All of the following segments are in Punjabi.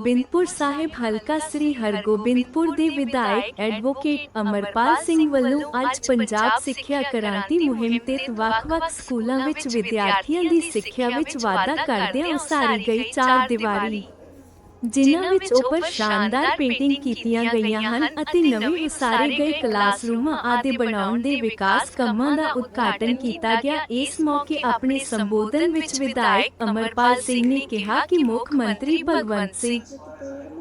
ਗੋਬਿੰਦਪੁਰ ਸਾਹਿਬ ਹਲਕਾ ਸ੍ਰੀ ਹਰਗੋਬਿੰਦਪੁਰ ਦੇ ਵਿਧਾਇਕ ਐਡਵੋਕੇਟ ਅਮਰਪਾਲ ਸਿੰਘ ਵੱਲੋਂ ਅੱਜ ਪੰਜਾਬ ਸਿੱਖਿਆ ਕ੍ਰਾਂਤੀ ਮੁਹਿੰਮ ਤੇ ਵੱਖ-ਵੱਖ ਸਕੂਲਾਂ ਵਿੱਚ ਵਿਦਿਆਰਥੀਆਂ ਦੀ ਸਿੱਖਿਆ ਵਿੱਚ ਵਾਧਾ ਕਰਦਿਆਂ ਉਸਾਰੀ ਗਈ ਚਾਰ ਦੀਵਾਰੀ। ਜਿਨ੍ਹਾਂ ਵਿੱਚ ਉੱਪਰ ਸ਼ਾਨਦਾਰ ਪੇਂਟਿੰਗ ਕੀਤੀਆਂ ਗਈਆਂ ਹਨ ਅਤੇ ਨਵੇਂ ਉਸਾਰੇ ਗਏ ਕਲਾਸਰੂਮਾਂ ਆਦਿ ਬਣਾਉਣ ਦੇ ਵਿਕਾਸ ਕੰਮਾਂ ਦਾ ਉਦਘਾਟਨ ਕੀਤਾ ਗਿਆ। ਇਸ ਮੌਕੇ ਆਪਣੇ ਸੰਬੋਧਨ ਵਿੱਚ ਵਿਧਾਇਕ ਅਮਰਪਾਲ ਸਿੰਘ ਨੇ ਕਿਹਾ ਕਿ ਮੁੱਖ ਮੰਤਰੀ ਭਗਵੰਤ ਸਿੰਘ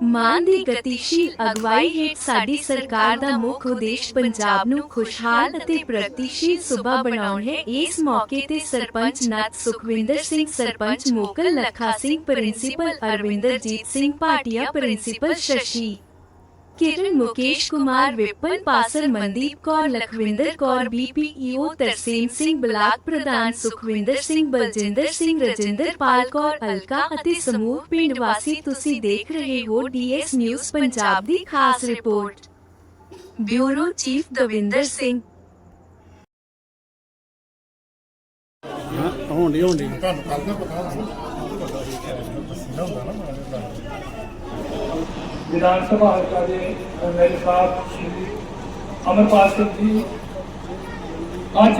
ਮਾਨ ਦੀ ਗਤੀਸ਼ੀਲ ਅਗਵਾਈ ਹੇਠ ਸਾਡੀ ਸਰਕਾਰ ਦਾ ਮੁੱਖ ਉਦੇਸ਼ ਪੰਜਾਬ ਨੂੰ ਖੁਸ਼ਹਾਲ ਅਤੇ ਪ੍ਰਗਤੀਸ਼ੀਲ ਸੂਬਾ ਬਣਾਉਣ ਹੈ। ਇਸ ਮੌਕੇ ਤੇ sarpanch Nat Sukhwinder Singh, sarpanch Mokal Lakha Singh, principal Arvinderjit Singh Bhatia, principal Shashi Kiran Mukesh Kumar Vipin Pasar Mandeep Kaur Lakhwinder Kaur BPEO Tarsem Singh block ਪ੍ਰਧਾਨ ਸੁਖਵਿੰਦਰ ਸਿੰਘ ਬਲਜਿੰਦਰ ਸਿੰਘ ਰਜਿੰਦਰ ਪਾਲ ਕੌਰ ਅਲਕਾ ਅਤੇ ਸਮੂਹ ਪਿੰਡ ਵਾਸੀ ਤੁਸੀਂ ਦੇਖ ਰਹੇ ਹੋ ਡੀਐਸ ਨਿਊਜ਼ ਪੰਜਾਬ ਦੀ ਖਾਸ report bureau chief Davinder Singh ਹਾਂ ਹੋਣੀ ਹੋਣੀ ਵਿਧਾਨ ਸਭਾ ਹਲਕਾ ਦੇ ਮੇਰੇ ਸਾਹਿਬ ਸ਼੍ਰੀ ਅਮਰਪਾਲ ਸਿੰਘ ਜੀ ਅੱਜ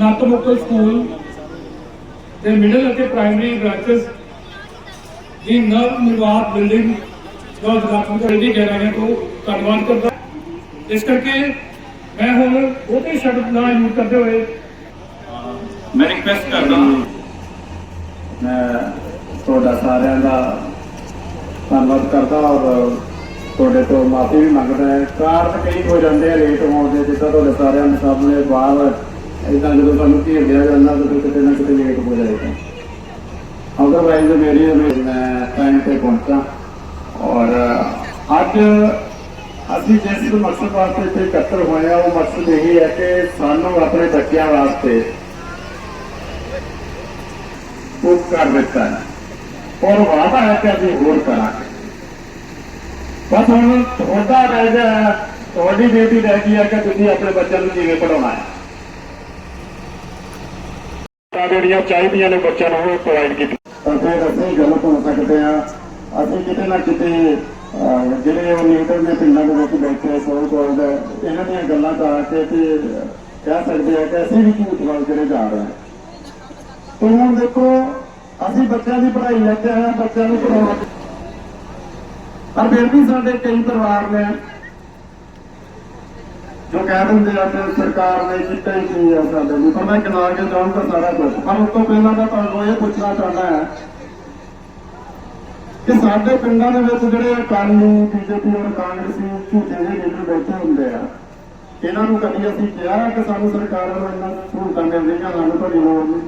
ਨਤਮੁਕਲ ਸਕੂਲ ਦੇ ਮਿਡਲ ਅਤੇ ਪ੍ਰਾਇਮਰੀ ਬ੍ਰਾਂਚਸ ਦੀ ਨਵ ਨਿਰਮਾਣ ਬਿਲਡਿੰਗ ਦਾ ਉਦਘਾਟਨ ਕਰਨ ਦੀ ਗਹਿਰਾਈਆਂ ਤੋਂ ਧੰਨਵਾਦ ਕਰਦਾ ਇਸ ਕਰਕੇ ਮੈਂ ਹੁਣ ਬਹੁਤੇ ਸ਼ਬਦ ਨਾ ਯੂਜ਼ ਕਰਦੇ ਹੋਏ ਮੈਂ ਰਿਕਵੈਸਟ ਕਰਦਾ ਮੈਂ ਤੁਹਾਡਾ ਸਾਰਿਆਂ ਦਾ ਧੰਨਵਾਦ ਕਰਦਾ ਔਰ ਤੁਹਾਡੇ ਤੋਂ ਮਾਫੀ ਵੀ ਮੰਗਦਾ ਹੈ। ਕਾਰਨ ਕਈ ਹੋ ਜਾਂਦੇ ਆ ਲੇਟ ਹੋਣ ਦੇ, ਜਿੱਦਾਂ ਤੁਹਾਡੇ ਸਾਰਿਆਂ ਦੇ ਸਾਹਮਣੇ ਬਾਹਰ ਇਦਾਂ ਜਦੋਂ ਸਾਨੂੰ ਘੇਰ ਲਿਆ ਜਾਂਦਾ ਤਾਂ ਕਿਤੇ ਨਾ ਕਿਤੇ ਲੇਟ ਹੋ ਜਾਏਗਾ। ਅਦਰਵਾਈਜ਼ ਮੇਰੀ ਮੈਂ ਟਾਈਮ ਤੇ ਪਹੁੰਚਾ। ਔਰ ਅੱਜ ਅਸੀਂ ਜਿਸ ਮਕਸਦ ਵਾਸਤੇ ਇੱਥੇ ਇਕੱਤਰ ਹੋਏ ਆ, ਉਹ ਮਕਸਦ ਇਹ ਹੈ ਕਿ ਸਾਨੂੰ ਆਪਣੇ ਬੱਚਿਆਂ ਵਾਸਤੇ ਉਹ ਕਰ ਦਿੱਤਾ ਹੈ ਔਰ ਵਾਅਦਾ ਹੈ ਕਿ ਅਸੀਂ ਹੋਰ ਕਰਾਂਗੇ। ਬਸ ਹੁਣ ਤੁਹਾਡਾ ਰਹਿ ਗਿਆ ਤੁਹਾਡੀ ਡਿਊਟੀ ਰਹਿ ਗਈ ਹੈ ਕਿ ਤੁਸੀਂ ਆਪਣੇ ਬੱਚਿਆਂ ਨੂੰ ਕਿਵੇਂ ਪੜਾਉਣਾ ਹੈ? ਤਾਂ ਜਿਹੜੀਆਂ ਚਾਹੀਦੀਆਂ ਨੇ ਬੱਚਿਆਂ ਨੂੰ ਉਹ ਪ੍ਰੋਵਾਈਡ ਕੀਤੀ। ਫਿਰ ਅਸੀਂ ਗਲਤ ਹੋ ਸਕਦੇ ਹਾਂ। ਅਸੀਂ ਕਿਤੇ ਨਾ ਕਿਤੇ ਜਿਹੜੇ ਉਹ ਲੀਡਰ ਨੇ ਪਿੰਡਾਂ ਦੇ ਵਿੱਚ ਬੈਠੇ ਸੋ ਕੋਲ ਇਹਨਾਂ ਦੀਆਂ ਗੱਲਾਂ ਤਾਂ ਕੇ ਤੇ ਕਹਿ ਸਕਦੇ ਆ ਕਿ ਅਸੀਂ ਵੀ ਝੂਠ ਵੱਲ ਜਿਹੜੇ ਜਾ ਰਹੇ ਹਾਂ। ਤੇ ਹੁਣ ਦੇਖੋ ਅਸੀਂ ਬੱਚਿਆਂ ਦੀ ਪੜ੍ਹਾਈ ਲੈ ਕੇ ਆਏ ਹਾਂ ਬੱਚਿਆਂ ਨੂੰ ਪੜਾਉਣਾ ਪਰ ਫਿਰ ਵੀ ਸਾਡੇ ਕਈ ਪਰਿਵਾਰ ਨੇ ਜੋ ਕਹਿ ਦਿੰਦੇ ਆ ਕਿ ਸਰਕਾਰ ਨੇ ਕੀਤਾ ਹੀ ਕੀ ਆ ਸਾਡੇ ਨੂੰ। ਪਰ ਮੈਂ ਗਿਣਾ ਕੇ ਜਾਊਂਗਾ ਸਾਰਾ ਕੁਝ ਪਰ ਉਸ ਤੋਂ ਪਹਿਲਾਂ ਮੈਂ ਤੁਹਾਨੂੰ ਇਹ ਪੁੱਛਣਾ ਚਾਹੁੰਦਾ ਹਾਂ ਕਿ ਸਾਡੇ ਪਿੰਡਾਂ ਦੇ ਵਿੱਚ ਜਿਹੜੇ ਅਕਾਲੀ ਬੀਜੇਪੀ ਔਰ ਕਾਂਗਰਸੀ ਝੂਠੇ ਜਿਹੇ ਲੀਡਰ ਬੈਠੇ ਹੁੰਦੇ ਆ, ਇਹਨਾਂ ਨੂੰ ਕਦੀ ਅਸੀਂ ਕਿਹਾ ਕਿ ਸਾਨੂੰ ਸਰਕਾਰ ਵੱਲੋਂ ਇੰਨਾ ਸਹੂਲਤਾਂ ਮਿਲਦੀਆਂ ਸਾਨੂੰ ਤੁਹਾਡੀ ਲੋੜ ਨਹੀਂ?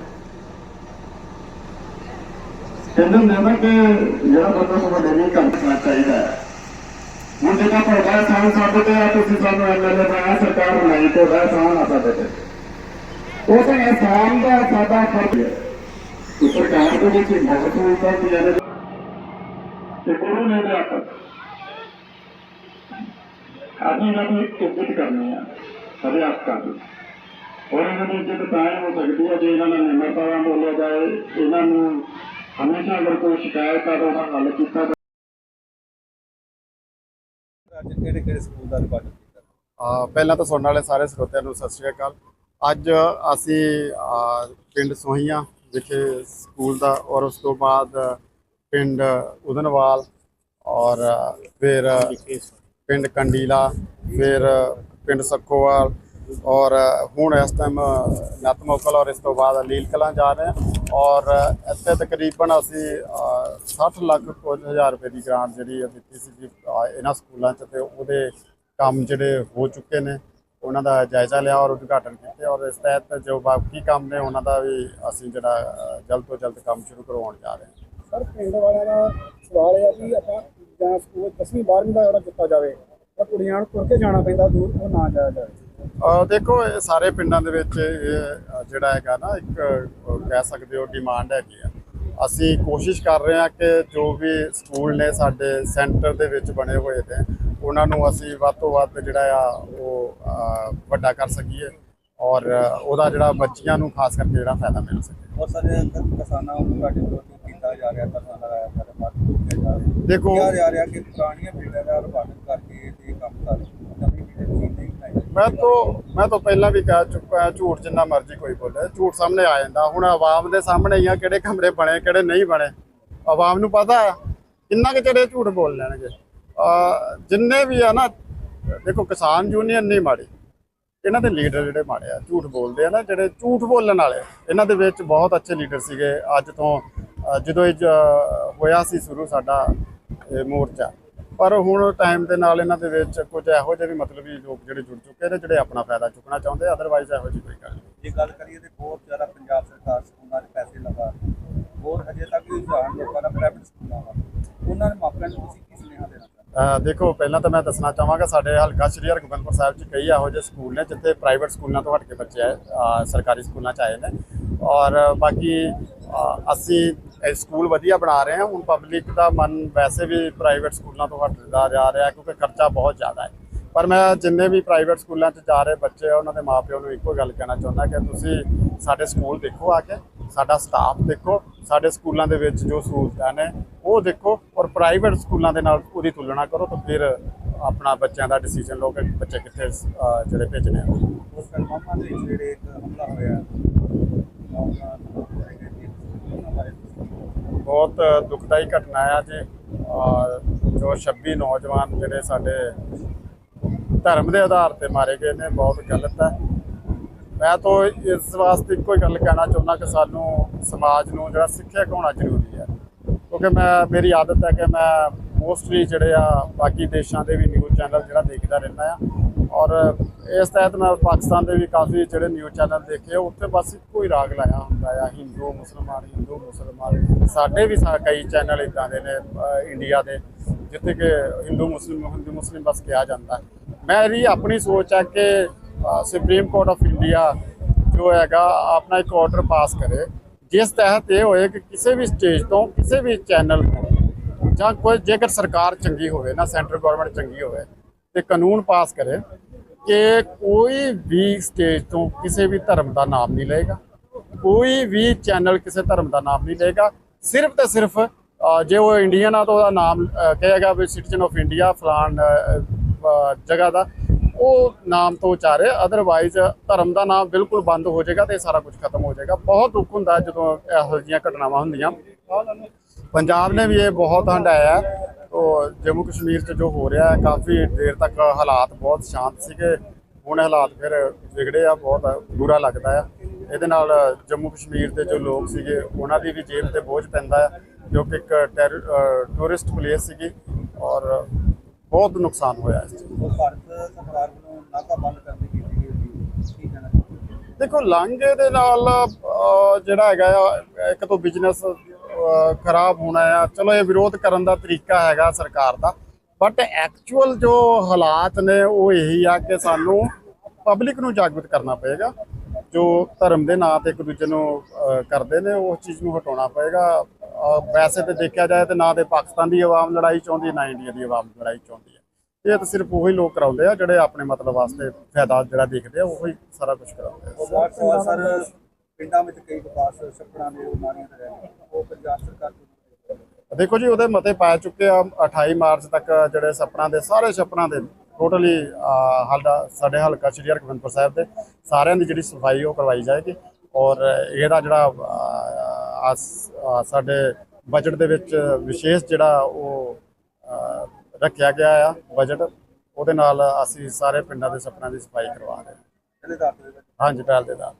ਕਹਿੰਦੇ ਹੁੰਦੇ ਨਾ ਕਿ ਜਿਹੜਾ ਬੰਦਾ ਨੂੰ ਵੱਡੇ ਨਹੀਂ ਕਰਨਾ ਚਾਹੀਦਾ ਹੈ। ਹੁਣ ਜਿਹੜਾ ਤੁਹਾਡਾ ਸਾਨ ਸਾਡੇ ਤੇ ਆ, ਤੁਸੀਂ ਸਾਨੂੰ ਐਮਐਲਏ ਬਣਾਇਆ, ਸਰਕਾਰ ਬਣਾਈ ਤੁਹਾਡਾ ਸਾਨ ਆ ਸਾਡੇ ਤੇ। ਉਹ ਤਾਂ ਇਨਸਾਨ ਦਾ ਸਾਡਾ ਫਰਜ਼ ਹੈ। ਸਰਕਾਰ ਦੇ ਵਿੱਚ ਬਹੁਤ ਸਹੂਲਤਾਂ ਦੀਆਂ ਤੇ ਗੁਰੂ ਨੇ ਦੇ ਆਪ ਅਸੀਂ ਇਹਨਾਂ ਨੂੰ ਇੱਜ਼ਤ ਕਰਨੀ ਆ ਅਭਿਆਸ ਕਰਨੀ ਔਰ ਇਹਨਾਂ ਦੀ ਇੱਜ਼ਤ ਤਾਂ ਹੋ ਸਕਦੀ ਹੈ ਜੇ ਇਹਨਾਂ ਨਾਲ ਨਿਮਰਤਾ ਨਾਲ ਬੋਲਿਆ ਜਾਏ, ਇਹਨਾਂ ਨੂੰ ਹਮੇਸ਼ਾ ਅਗਰ ਕੋਈ ਸ਼ਿਕਾਇਤ ਆ ਤਾਂ ਉਹਦਾ ਹੱਲ ਕੀਤਾ ਅੱਜ ਕਿਹੜੇ ਕਿਹੜੇ ਸਕੂਲ ਦਾ ਉਦਘਾਟਨ ਕੀਤਾ? ਅਹ ਪਹਿਲਾਂ ਤਾਂ ਸੁਣਨ ਵਾਲੇ ਸਾਰੇ ਸਰੋਤਿਆਂ ਨੂੰ ਸਤਿ ਸ਼੍ਰੀ ਅਕਾਲ। ਅੱਜ ਅਸੀਂ ਪਿੰਡ ਸੋਹੀਆਂ ਵਿਖੇ ਸਕੂਲ ਦਾ ਔਰ ਉਸ ਤੋਂ ਬਾਅਦ ਪਿੰਡ ਉਦਨਵਾਲ ਔਰ ਫਿਰ ਪਿੰਡ ਕੰਡੀਲਾ ਫਿਰ ਪਿੰਡ ਸੱਖੋਵਾਲ ਔਰ ਹੁਣ ਇਸ ਟਾਈਮ ਨਤਮੋਕਲ ਔਰ ਇਸ ਤੋਂ ਬਾਅਦ ਅਲੀਲ ਕਲਾਂ ਜਾ ਰਹੇ ਹਾਂ। ਔਰ ਇੱਥੇ ਤਕਰੀਬਨ ਅਸੀਂ ਅਹ, 60 ਲੱਖ ਕੁਝ ਹਜ਼ਾਰ ਰੁਪਏ ਦੀ ਗ੍ਰਾਂਟ ਜਿਹੜੀ ਦਿੱਤੀ ਸੀ ਇਹਨਾਂ ਸਕੂਲਾਂ 'ਚ ਤੇ ਉਹਦੇ ਕੰਮ ਜਿਹੜੇ ਹੋ ਚੁੱਕੇ ਨੇ ਉਹਨਾਂ ਦਾ ਜਾਇਜ਼ਾ ਲਿਆ ਔਰ ਉਦਘਾਟਨ ਕੀਤੇ। ਔਰ ਇਸ ਤਹਿਤ ਜੋ ਬਾਕੀ ਕੰਮ ਨੇ ਉਹਨਾਂ ਦਾ ਵੀ ਅਸੀਂ ਜਿਹੜਾ ਜਲਦ ਤੋਂ ਜਲਦ ਕੰਮ ਸ਼ੁਰੂ ਕਰਵਾਉਣ ਜਾ ਰਹੇ ਹਾਂ। ਸਰ ਪਿੰਡ ਵਾਲਿਆਂ ਦਾ ਸਵਾਲ ਇਹ ਆ ਕਿ ਆਪਾਂ ਜਾਂ ਸਕੂਲ 10ਵੀਂ 12ਵੀਂ ਦਾ ਜਿਹੜਾ ਕੀਤਾ ਜਾਵੇ ਤਾਂ ਕੁੜੀਆਂ ਨੂੰ ਤੁਰ ਕੇ ਜਾਣਾ ਪੈਂਦਾ ਦੂਰ ਉਹ ਨਾ ਜਾਇਆ ਜਾਵੇ। ਦੇਖੋ ਇਹ ਸਾਰੇ ਪਿੰਡਾਂ ਦੇ ਵਿੱਚ ਇਹ ਜਿਹੜਾ ਹੈਗਾ ਨਾ ਇੱਕ ਕਹਿ ਸਕਦੇ ਹੋ ਡਿਮਾਂਡ ਹੈਗੀ ਆ। ਅਸੀਂ ਕੋਸ਼ਿਸ਼ ਕਰ ਰਹੇ ਹਾਂ ਕਿ ਜੋ ਵੀ ਸਕੂਲ ਨੇ ਸਾਡੇ ਸੈਂਟਰ ਦੇ ਵਿੱਚ ਬਣੇ ਹੋਏ ਨੇ ਉਹਨਾਂ ਨੂੰ ਅਸੀਂ ਵੱਧ ਤੋਂ ਵੱਧ ਜਿਹੜਾ ਆ ਉਹ ਵੱਡਾ ਕਰ ਸਕੀਏ ਔਰ ਉਹਦਾ ਜਿਹੜਾ ਬੱਚੀਆਂ ਨੂੰ ਖਾਸ ਕਰਕੇ ਜਿਹੜਾ ਫਾਇਦਾ ਮਿਲ ਸਕੇ। ਬਹੁਤ ਸਾਰੇ ਕਿਸਾਨਾਂ ਨੂੰ ਤੁਹਾਡੇ ਵਿਰੋਧ ਕੀਤਾ ਜਾ ਰਿਹਾ ਜਾ ਰਿਹਾ? ਦੇਖੋ ਜਾ ਰਿਹਾ ਕਿ ਪੁਰਾਣੀਆਂ ਬਿਲਡਾਂ ਦਾ ਰਵਾਨਤ ਕਰਕੇ ਤੇ ਕੰਮ ਕਰ ਨਵੀਂ ਬਿਲਡ ਚੀਜ਼ ਨਹੀਂ ਬਣਾਈ ਮੈਂ ਤੋਂ ਮੈਂ ਤੋਂ ਪਹਿਲਾਂ ਵੀ ਕਹਿ ਚੁੱਕਾ, ਝੂਠ ਜਿੰਨਾ ਮਰਜ਼ੀ ਕੋਈ ਬੋਲੇ, ਝੂਠ ਸਾਹਮਣੇ ਆ ਜਾਂਦਾ। ਹੁਣ ਆਵਾਮ ਦੇ ਸਾਹਮਣੇ ਹੀ ਆ, ਕਿਹੜੇ ਕਮਰੇ ਬਣੇ, ਕਿਹੜੇ ਨਹੀਂ ਬਣੇ। ਆਵਾਮ ਨੂੰ ਪਤਾ ਕਿੰਨਾ ਕੁ ਚਿਰ ਝੂਠ ਬੋਲ ਲੈਣਗੇ। ਜਿੰਨੇ ਵੀ ਆ ਨਾ, ਦੇਖੋ ਕਿਸਾਨ ਯੂਨੀਅਨ ਨਹੀਂ ਮਾੜੀ। ਇਹਨਾਂ ਦੇ ਲੀਡਰ ਜਿਹੜੇ ਮਾੜੇ ਆ, ਝੂਠ ਬੋਲਦੇ ਆ ਨਾ, ਜਿਹੜੇ ਝੂਠ ਬੋਲਣ ਵਾਲੇ। ਇਹਨਾਂ ਦੇ ਵਿੱਚ ਬਹੁਤ ਅੱਛੇ ਲੀਡਰ ਸੀਗੇ। ਅੱਜ ਤੋਂ ਜਦੋਂ ਇਹ ਜ- ਹੋਇਆ ਸੀ ਸ਼ੁਰੂ ਸਾਡਾ, ਇਹ ਮੋਰਚਾ। ਪਰ ਹੁਣ ਟਾਈਮ ਦੇ ਨਾਲ ਇਹਨਾਂ ਦੇ ਵਿੱਚ ਕੁਝ ਇਹੋ ਜਿਹੇ ਵੀ ਮਤਲਬੀ ਲੋਕ ਜਿਹੜੇ ਜੁੜ ਚੁੱਕੇ ਨੇ ਜਿਹੜੇ ਆਪਣਾ ਫਾਇਦਾ ਚੁੱਕਣਾ ਚਾਹੁੰਦੇ ਆ ਅਦਰਵਾਈਜ਼ ਇਹੋ ਜਿਹੀ ਕੋਈ ਗੱਲ ਨਹੀਂ। ਜੇ ਗੱਲ ਕਰੀਏ ਤੇ ਬਹੁਤ ਜ਼ਿਆਦਾ ਪੰਜਾਬ ਸਰਕਾਰ ਸਕੂਲਾਂ 'ਚ ਪੈਸੇ ਲਗਾ। ਹੋਰ ਹਜੇ ਤੱਕ ਵੀ ਰੁਝਾਨ ਲੋਕਾਂ ਦਾ ਪ੍ਰਾਈਵੇਟ ਸਕੂਲਾਂ ਵੱਲ ਉਹਨਾਂ ਦੇ ਮਾਪਿਆਂ ਨੂੰ ਤੁਸੀਂ ਕੀ ਸੁਨੇਹਾ ਦੇਣਾ ਦੇਖੋ ਪਹਿਲਾਂ ਤਾਂ ਮੈਂ ਦੱਸਣਾ ਚਾਹਾਂਗਾ ਸਾਡੇ ਹਲਕਾ ਸ਼੍ਰੀ ਹਰਗੋਬਿੰਦਪੁਰ ਸਾਹਿਬ 'ਚ ਕਈ ਇਹੋ ਜਿਹੇ ਸਕੂਲ ਨੇ ਜਿੱਥੇ ਪ੍ਰਾਈਵੇਟ ਸਕੂਲਾਂ ਤੋਂ ਹਟ ਕੇ ਬੱਚੇ ਆਏ ਸਰਕਾਰੀ ਸਕੂਲਾਂ 'ਚ ਆਏ ਨੇ। ਔਰ ਬਾਕੀ ਅਸੀਂ ਸਕੂਲ ਵਧੀਆ ਬਣਾ ਰਹੇ ਹਾਂ, ਹੁਣ ਪਬਲਿਕ ਦਾ ਮਨ ਵੈਸੇ ਵੀ ਪ੍ਰਾਈਵੇਟ ਸਕੂਲਾਂ ਤੋਂ ਹਟਦਾ ਜਾ ਰਿਹਾ ਕਿਉਂਕਿ ਖਰਚਾ ਬਹੁਤ ਜ਼ਿਆਦਾ ਹੈ। ਪਰ ਮੈਂ ਜਿੰਨੇ ਵੀ ਪ੍ਰਾਈਵੇਟ ਸਕੂਲਾਂ 'ਚ ਜਾ ਰਹੇ ਬੱਚੇ ਆ, ਉਹਨਾਂ ਦੇ ਮਾਪਿਆਂ ਨੂੰ ਇੱਕੋ ਗੱਲ ਕਹਿਣਾ ਚਾਹੁੰਦਾ ਕਿ ਤੁਸੀਂ ਸਾਡੇ ਸਕੂਲ ਦੇਖੋ ਆ ਕੇ, ਸਾਡਾ ਸਟਾਫ ਦੇਖੋ, ਸਾਡੇ ਸਕੂਲਾਂ ਦੇ ਵਿੱਚ ਜੋ ਸਹੂਲਤਾਂ ਨੇ, ਉਹ ਦੇਖੋ ਔਰ ਪ੍ਰਾਈਵੇਟ ਸਕੂਲਾਂ ਦੇ ਨਾਲ ਉਹਦੀ ਤੁਲਨਾ ਕਰੋ ਤਾਂ ਫਿਰ ਆਪਣਾ ਬੱਚਿਆਂ ਦਾ ਡਿਸੀਜਨ ਲਓ ਕਿ ਬੱਚੇ ਕਿੱਥੇ ਜਿਹੜੇ ਭੇਜਣੇ ਆ। ਉਸ ਫਿਲਮਾਂ ਦੇ ਜਿਹੜੇ ਹਮਲਾ ਹੋਇਆ ਨੌਜਵਾਨ ਮਾਰੇ ਗਏ ਜੀ, ਉਹਨਾਂ ਬਾਰੇ ਤੁਸੀਂ ਬਹੁਤ ਦੁਖਦਾਈ ਘਟਨਾ ਆ ਜੀ। ਔਰ ਜੋ 26 ਨੌਜਵਾਨ ਜਿਹੜੇ ਸਾਡੇ ਧਰਮ ਦੇ ਆਧਾਰ ਤੇ ਮਾਰੇ ਗਏ ਨੇ, ਬਹੁਤ ਗਲਤ ਹੈ ਮੈਂ ਤਾਂ ਇਸ ਵਾਸਤੇ ਇੱਕੋ ਹੀ ਗੱਲ ਕਹਿਣਾ ਚਾਹੁੰਦਾ ਕਿ ਸਾਨੂੰ ਸਮਾਜ ਨੂੰ ਜਿਹੜਾ ਸਿੱਖਿਅਕ ਹੋਣਾ ਜ਼ਰੂਰੀ ਹੈ ਕਿਉਂਕਿ ਮੈਂ, ਮੇਰੀ ਆਦਤ ਹੈ ਕਿ ਮੈਂ ਮੋਸਟਲੀ ਜਿਹੜੇ ਆ ਬਾਕੀ ਦੇਸ਼ਾਂ ਦੇ ਵੀ ਨਿਊਜ਼ ਚੈਨਲ ਜਿਹੜਾ ਦੇਖਦਾ ਰਹਿੰਦਾ ਆ। ਔਰ ਇਸ ਤਹਿਤ ਮੈਂ ਪਾਕਿਸਤਾਨ ਦੇ ਵੀ ਕਾਫੀ ਜਿਹੜੇ ਨਿਊਜ਼ ਚੈਨਲ ਦੇਖੇ, ਉੱਥੇ ਬਸ ਇੱਕੋ ਹੀ ਰਾਗ ਲਾਇਆ ਹੁੰਦਾ ਆ, ਹਿੰਦੂ, ਮੁਸਲਮਾਨ ਹਿੰਦੂ, ਮੁਸਲਮਾਨ ਸਾਡੇ ਵੀ ਸਾ ਕਈ ਚੈਨਲ ਇਦਾਂ ਦੇ ਨੇ ਇੰਡੀਆ ਦੇ, ਜਿੱਥੇ ਕਿ ਹਿੰਦੂ, ਮੁਸਲਿਮ ਹਿੰਦੂ, ਮੁਸਲਿਮ ਬਸ ਕਿਹਾ ਜਾਂਦਾ ਹੈ। ਮੇਰੀ ਆਪਣੀ ਸੋਚ ਹੈ ਕਿ ਸੁਪਰੀਮ ਕੋਰਟ ਆਫ ਇੰਡੀਆ ਜੋ ਹੈਗਾ, ਆਪਣਾ ਇੱਕ ਆਰਡਰ ਪਾਸ ਕਰੇ, ਜਿਸ ਤਹਿਤ ਇਹ ਹੋਏ ਕਿ ਕਿਸੇ ਵੀ ਸਟੇਜ ਤੋਂ ਕਿਸੇ ਵੀ ਚੈਨਲ ਤੋਂ ਜਾਂ ਕੋਈ ਜੇਕਰ ਸਰਕਾਰ ਚੰਗੀ ਹੋਵੇ, ਨਾ ਸੈਂਟਰ ਗਵਰਨਮੈਂਟ ਚੰਗੀ ਹੋਵੇ, ਤੇ ਕਾਨੂੰਨ ਪਾਸ ਕਰੇ ਕਿ ਕੋਈ ਵੀ ਸਟੇਜ ਤੋਂ ਕਿਸੇ ਵੀ ਧਰਮ ਦਾ ਨਾਮ ਨਹੀਂ ਲਏਗਾ। ਕੋਈ ਵੀ ਚੈਨਲ ਕਿਸੇ ਧਰਮ ਦਾ ਨਾਮ ਨਹੀਂ ਲਏਗਾ। ਸਿਰਫ ਤੇ ਸਿਰਫ ਜੇ ਉਹ ਇੰਡੀਅਨ ਆ ਤਾਂ ਉਹਦਾ ਨਾਮ ਕਹੇਗਾ ਵੀ ਸਿਟੀਜ਼ਨ ਆਫ ਇੰਡੀਆ ਫਲਾਨ ਜਗ੍ਹਾ ਦਾ, ਉਹ ਨਾਮ ਤੋਂ ਉਚਾਰੇ ਅਦਰਵਾਈਜ਼ ਧਰਮ ਦਾ ਨਾਮ ਬਿਲਕੁਲ ਬੰਦ ਹੋ ਜਾਏਗਾ ਤੇ ਇਹ ਸਾਰਾ ਕੁਝ ਖਤਮ ਹੋ ਜਾਏਗਾ। ਬਹੁਤ ਦੁੱਖ ਹੁੰਦਾ ਜਦੋਂ ਇਹੋ ਜਿਹੀਆਂ ਘਟਨਾਵਾਂ ਹੁੰਦੀਆਂ। ਪੰਜਾਬ ਨੇ ਵੀ ਇਹ ਬਹੁਤ ਹੰਡਾਇਆ। ਜੰਮੂ ਕਸ਼ਮੀਰ 'ਚ ਜੋ ਹੋ ਰਿਹਾ ਹੈ ਕਾਫੀ ਦੇਰ ਤੱਕ ਹਾਲਾਤ ਬਹੁਤ ਸ਼ਾਂਤ ਸੀਗੇ। ਹੁਣ ਹਾਲਾਤ ਫਿਰ ਵਿਗੜੇ ਆ ਬਹੁਤ ਬੁਰਾ ਲੱਗਦਾ ਆ। ਇਹਦੇ ਨਾਲ ਜੰਮੂ ਕਸ਼ਮੀਰ ਦੇ ਜੋ ਲੋਕ ਸੀਗੇ ਉਹਨਾਂ ਦੀ ਵੀ ਜੇਬ ਤੇ ਬੋਝ ਪੈਂਦਾ ਹੈ ਜੋ ਕਿ ਇੱਕ ਟੂਰਿਸਟ ਪਲੇਸ ਸੀਗੀ ਔਰ ਬਹੁਤ ਨੁਕਸਾਨ ਹੋਇਆ ਇਸ 'ਚ ਉਹ ਭਾਰਤ ਸਰਕਾਰ ਵੱਲੋਂ ਨਾਕਾ ਬੰਦ ਕਰਨ ਦੀ ਕੀਤੀ ਗਈ ਸੀ ਕੀ ਕਹਿਣਾ ਚਾਹੁੰਦੇ ਹੋ? ਦੇਖੋ ਲਾਂਘੇ ਦੇ ਨਾਲ ਜਿਹੜਾ ਹੈਗਾ ਆ ਇੱਕ ਤੋਂ ਬਿਜ਼ਨਸ ਖਰਾਬ ਹੋਣਾ ਆ। ਚਲੋ, ਇਹ ਵਿਰੋਧ ਕਰਨ ਦਾ ਤਰੀਕਾ ਹੈਗਾ ਸਰਕਾਰ ਦਾ। ਬਟ ਐਕਚੁਅਲ ਜੋ ਹਾਲਾਤ ਨੇ, ਉਹ ਇਹੀ ਆ ਕਿ ਸਾਨੂੰ ਪਬਲਿਕ ਨੂੰ ਜਾਗਰੂਕ ਕਰਨਾ ਪਏਗਾ। ਜੋ ਧਰਮ ਦੇ ਨਾਂ ਤੇ ਇੱਕ ਦੂਜੇ ਨੂੰ ਕਰਦੇ ਨੇ ਉਸ ਚੀਜ਼ ਨੂੰ ਹਟਾਉਣਾ ਪਏਗਾ। ਵੈਸੇ ਤੇ ਦੇਖਿਆ ਜਾਏ ਤੇ ਨਾ ਤੇ ਪਾਕਿਸਤਾਨ ਦੀ ਆਵਾਮ ਲੜਾਈ ਚਾਹੁੰਦੀ, ਨਾ ਇੰਡੀਆ ਦੀ ਆਵਾਮ ਲੜਾਈ ਚਾਹੁੰਦੀ ਹੈ। ਇਹ ਤਾਂ ਸਿਰਫ ਉਹੀ ਲੋਕ ਕਰਾਉਂਦੇ ਆ, ਜਿਹੜੇ ਆਪਣੇ ਮਤਲਬ ਵਾਸਤੇ ਫਾਇਦਾ ਜਿਹੜਾ ਦੇਖਦੇ ਆ, ਉਹੀ ਸਾਰਾ ਕੁਝ ਕਰਾਉਂਦੇ ਆ। ਸਰ ਪਿੰਡਾਂ ਵਿੱਚ ਕਈ ਵਿਕਾਸ ਛੱਪੜਾਂ ਦੇ ਉਮਾਰੀਆਂ ਦੇ ਰਹੇ ਉਹ ਪੰਜਾਬ ਸਰਕਾਰ ਤੋਂ ਦੇਖੋ ਜੀ ਉਹਦੇ ਮਤੇ ਪਾ ਚੁੱਕੇ ਆ 28 ਮਾਰਚ ਤੱਕ ਜਿਹੜੇ ਸਪਨਾ ਦੇ ਸਾਰੇ ਸਪਨਾ ਦੇ ਟੋਟਲੀ ਹਲਦਾ ਸਾਡੇ ਹਲਕਾ ਸ਼੍ਰੀ ਹਰਗੋਬਿੰਦਪੁਰ ਸਾਹਿਬ ਦੇ ਸਾਰਿਆਂ ਦੀ ਜਿਹੜੀ ਸਫ਼ਾਈ ਉਹ ਕਰਵਾਈ ਜਾਏਗੀ। ਔਰ ਇਹਦਾ ਜਿਹੜਾ ਸਾਡੇ ਬਜਟ ਦੇ ਵਿੱਚ ਵਿਸ਼ੇਸ਼ ਜਿਹੜਾ ਉਹ ਰੱਖਿਆ ਗਿਆ ਆ ਬਜਟ ਉਹਦੇ ਨਾਲ ਅਸੀਂ ਸਾਰੇ ਪਿੰਡਾਂ ਦੇ ਸਪਨਾ ਦੀ ਸਫ਼ਾਈ ਕਰਵਾ ਰਹੇ ਹਾਂ। ਤੇ ਹਾਂਜੀ ਪਹਿਲ ਦੇ ਦਾ